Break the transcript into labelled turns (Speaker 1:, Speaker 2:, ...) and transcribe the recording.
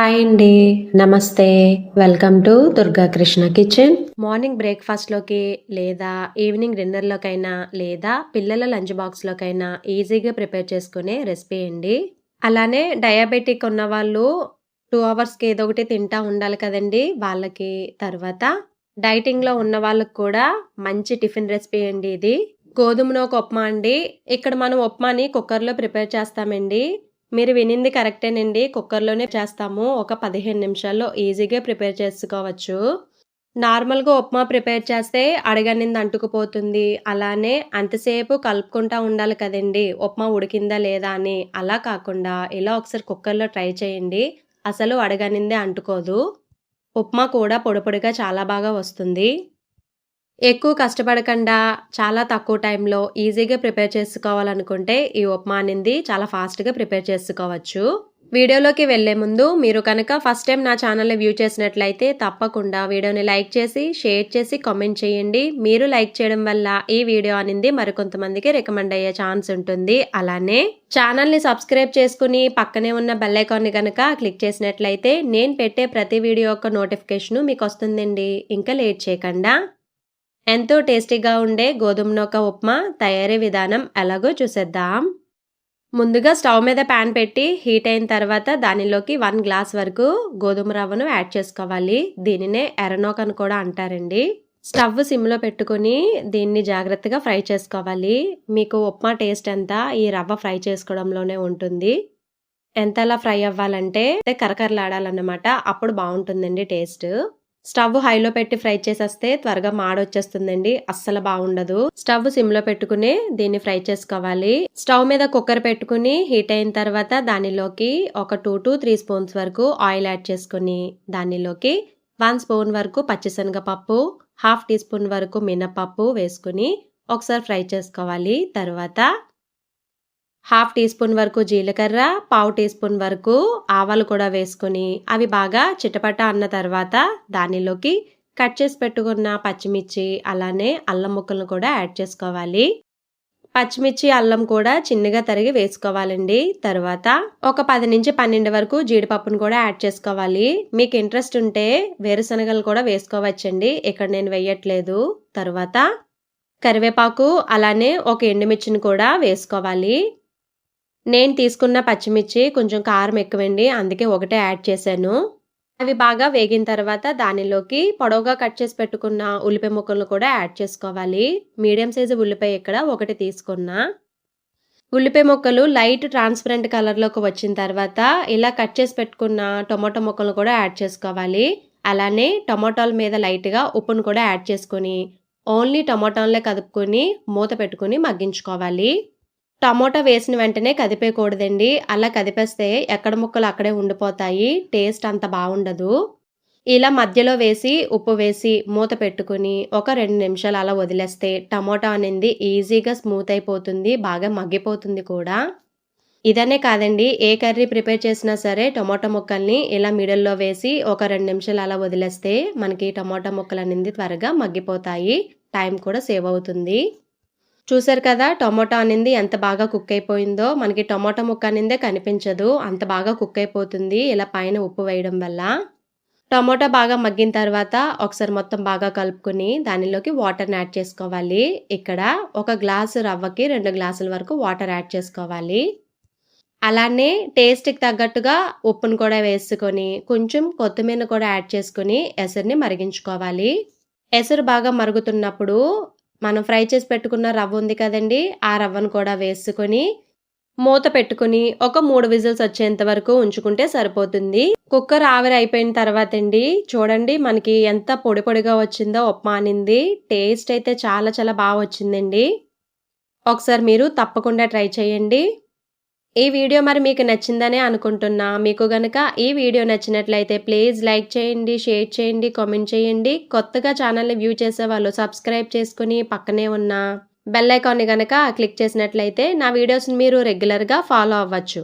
Speaker 1: Hi అండి నమస్తే welcome to Durga Krishna kitchen morning బ్రేక్ఫాస్ట్లోకి లేదా ఈవినింగ్ డిన్నర్లోకైనా లేదా పిల్లల లంచ్ బాక్స్లోకైనా ఈజీగా ప్రిపేర్ చేసుకునే రెసిపీ అండి. అలానే డయాబెటిక్ ఉన్న వాళ్ళు టూ అవర్స్కి ఏదో ఒకటి తింటా ఉండాలి కదండి. వాళ్ళకి తర్వాత డైటింగ్లో ఉన్న వాళ్ళకి కూడా మంచి టిఫిన్ రెసిపీ అండి ఇది. గోధుమ నూక ఉప్మా అండి. ఇక్కడ మనం ఉప్మాని కుక్కర్లో ప్రిపేర్ చేస్తామండి. మీరు వినింది కరెక్టేనండి. కుక్కర్లోనే చేస్తాము. ఒక పదిహేను నిమిషాల్లో ఈజీగా ప్రిపేర్ చేసుకోవచ్చు. నార్మల్గా ఉప్మా ప్రిపేర్ చేస్తే అడగనింది అంటుకుపోతుంది. అలానే అంతసేపు కలుపుకుంటా ఉండాలి కదండి. ఉప్మా ఉడికిందా లేదా అని అలా కాకుండా ఇలా ఒకసారి కుక్కర్లో ట్రై చేయండి. అసలు అడగనిందే అంటుకోదు. ఉప్మా కూడా పొడిపొడిగా చాలా బాగా వస్తుంది. ఎక్కువ కష్టపడకుండా చాలా తక్కువ టైంలో ఈజీగా ప్రిపేర్ చేసుకోవాలనుకుంటే ఈ ఉప్మా అనేది చాలా ఫాస్ట్గా ప్రిపేర్ చేసుకోవచ్చు. వీడియోలోకి వెళ్ళే ముందు మీరు కనుక ఫస్ట్ టైం నా ఛానల్ని వ్యూ చేసినట్లయితే తప్పకుండా వీడియోని లైక్ చేసి షేర్ చేసి కామెంట్ చేయండి. మీరు లైక్ చేయడం వల్ల ఈ వీడియో అనేది మరికొంతమందికి రికమెండ్ అయ్యే ఛాన్స్ ఉంటుంది. అలానే ఛానల్ని సబ్స్క్రైబ్ చేసుకుని పక్కనే ఉన్న బెల్ ఐకాన్ని కనుక క్లిక్ చేసినట్లయితే నేను పెట్టే ప్రతి వీడియో యొక్క నోటిఫికేషన్ మీకు వస్తుందండి. ఇంకా లేట్ చేయకుండా ఎంతో టేస్టీగా ఉండే గోధుమ నూక ఉప్మా తయారీ విధానం ఎలాగో చూసేద్దాం. ముందుగా స్టవ్ మీద ప్యాన్ పెట్టి హీట్ అయిన తర్వాత దానిలోకి వన్ గ్లాస్ వరకు గోధుమ రవ్వను యాడ్ చేసుకోవాలి. దీనినే ఎర్రనోక అని కూడా అంటారండి. స్టవ్ సిమ్లో పెట్టుకుని దీన్ని జాగ్రత్తగా ఫ్రై చేసుకోవాలి. మీకు ఉప్మా టేస్ట్ అంతా ఈ రవ్వ ఫ్రై చేసుకోవడంలోనే ఉంటుంది. ఎంతలా ఫ్రై అవ్వాలంటే కరకరలాడాలన్నమాట. అప్పుడు బాగుంటుందండి టేస్ట్. స్టవ్ హైలో పెట్టి ఫ్రై చేసేస్తే త్వరగా మాడొచ్చేస్తుందండి. అస్సలు బాగుండదు. స్టవ్ సిమ్లో పెట్టుకుని దీన్ని ఫ్రై చేసుకోవాలి. స్టవ్ మీద కుక్కర్ పెట్టుకుని హీట్ అయిన తర్వాత దానిలోకి ఒక టూ టు త్రీ స్పూన్స్ వరకు ఆయిల్ యాడ్ చేసుకుని దానిలోకి వన్ స్పూన్ వరకు పచ్చిశనగపప్పు హాఫ్ టీ స్పూన్ వరకు మినపప్పు వేసుకుని ఒకసారి ఫ్రై చేసుకోవాలి. తర్వాత హాఫ్ టీ స్పూన్ వరకు జీలకర్ర పావు టీ స్పూన్ వరకు ఆవాలు కూడా వేసుకొని అవి బాగా చిటపట అన్న తర్వాత దానిలోకి కట్ చేసి పెట్టుకున్న పచ్చిమిర్చి అలానే అల్లం ముక్కలను కూడా యాడ్ చేసుకోవాలి. పచ్చిమిర్చి అల్లం కూడా చిన్నగా తరిగి వేసుకోవాలండి. తర్వాత ఒక పది నుంచి పన్నెండు వరకు జీడిపప్పును కూడా యాడ్ చేసుకోవాలి. మీకు ఇంట్రెస్ట్ ఉంటే వేరుశనగలు కూడా వేసుకోవచ్చండి. ఇక్కడ నేను వేయట్లేదు. తర్వాత కరివేపాకు అలానే ఒక ఎండుమిర్చిని కూడా వేసుకోవాలి. నేను తీసుకున్న పచ్చిమిర్చి కొంచెం కారం ఎక్కువండి అందుకే ఒకటే యాడ్ చేశాను. అవి బాగా వేగిన తర్వాత దానిలోకి పొడవుగా కట్ చేసి పెట్టుకున్న ఉల్లిపాయ ముక్కలను కూడా యాడ్ చేసుకోవాలి. మీడియం సైజు ఉల్లిపాయ ఇక్కడ ఒకటి తీసుకున్నా. ఉల్లిపాయ ముక్కలు లైట్ ట్రాన్స్పరెంట్ కలర్లోకి వచ్చిన తర్వాత ఇలా కట్ చేసి పెట్టుకున్న టొమాటో ముక్కలను కూడా యాడ్ చేసుకోవాలి. అలానే టొమాటోల మీద లైట్గా ఉప్పును కూడా యాడ్ చేసుకొని ఓన్లీ టొమాటోలే కదుపుకొని మూత పెట్టుకుని మగ్గించుకోవాలి. టమోటా వేసిన వెంటనే కదిపేయకూడదండి. అలా కదిపేస్తే ఎక్కడ ముక్కలు అక్కడే ఉండిపోతాయి. టేస్ట్ అంత బాగుండదు. ఇలా మధ్యలో వేసి ఉప్పు వేసి మూత పెట్టుకుని ఒక రెండు నిమిషాలు అలా వదిలేస్తే టమోటా అనేది ఈజీగా స్మూత్ అయిపోతుంది. బాగా మగ్గిపోతుంది కూడా. ఇదనే కాదండి. ఏ కర్రీ ప్రిపేర్ చేసినా సరే టమోటా ముక్కల్ని ఇలా మిడిల్లో వేసి ఒక రెండు నిమిషాలు అలా వదిలేస్తే మనకి టమోటా ముక్కలు అనేది త్వరగా మగ్గిపోతాయి. టైం కూడా సేవ్ అవుతుంది. చూసారు కదా టొమాటో అనేది ఎంత బాగా కుక్ అయిపోయిందో. మనకి టొమాటో ముక్క అనేదే కనిపించదు. అంత బాగా కుక్ అయిపోతుంది ఇలా పైన ఉప్పు వేయడం వల్ల. టొమాటో బాగా మగ్గిన తర్వాత ఒకసారి మొత్తం బాగా కలుపుకొని దానిలోకి వాటర్ని యాడ్ చేసుకోవాలి. ఇక్కడ ఒక గ్లాసు రవ్వకి రెండు గ్లాసుల వరకు వాటర్ యాడ్ చేసుకోవాలి. అలానే టేస్ట్కి తగ్గట్టుగా ఉప్పును కూడా వేసుకొని కొంచెం కొత్తిమీర కూడా యాడ్ చేసుకొని ఎసరుని మరిగించుకోవాలి. ఎసరు బాగా మరుగుతున్నప్పుడు మనం ఫ్రై చేసి పెట్టుకున్న రవ్వ ఉంది కదండి ఆ రవ్వను కూడా వేసుకొని మూత పెట్టుకుని ఒక మూడు విజిల్స్ వచ్చేంత వరకు ఉంచుకుంటే సరిపోతుంది. కుక్కర్ ఆవిరి అయిపోయిన తర్వాత అండి చూడండి మనకి ఎంత పొడి పొడిగా వచ్చిందో ఉప్మా అనింది టేస్ట్ అయితే చాలా చాలా బాగా వచ్చిందండి. ఒకసారి మీరు తప్పకుండా ట్రై చేయండి. ఈ వీడియో మరి మీకు నచ్చిందనే అనుకుంటున్నా. మీకు గనక ఈ వీడియో నచ్చినట్లయితే ప్లీజ్ లైక్ చేయండి షేర్ చేయండి కామెంట్ చేయండి. కొత్తగా ఛానల్ని వ్యూ చేసే వాళ్ళు సబ్స్క్రైబ్ చేసుకుని పక్కనే ఉన్న బెల్ ఐకాన్ని గనక క్లిక్ చేసినట్లయితే నా వీడియోస్ని మీరు రెగ్యులర్గా ఫాలో అవ్వచ్చు.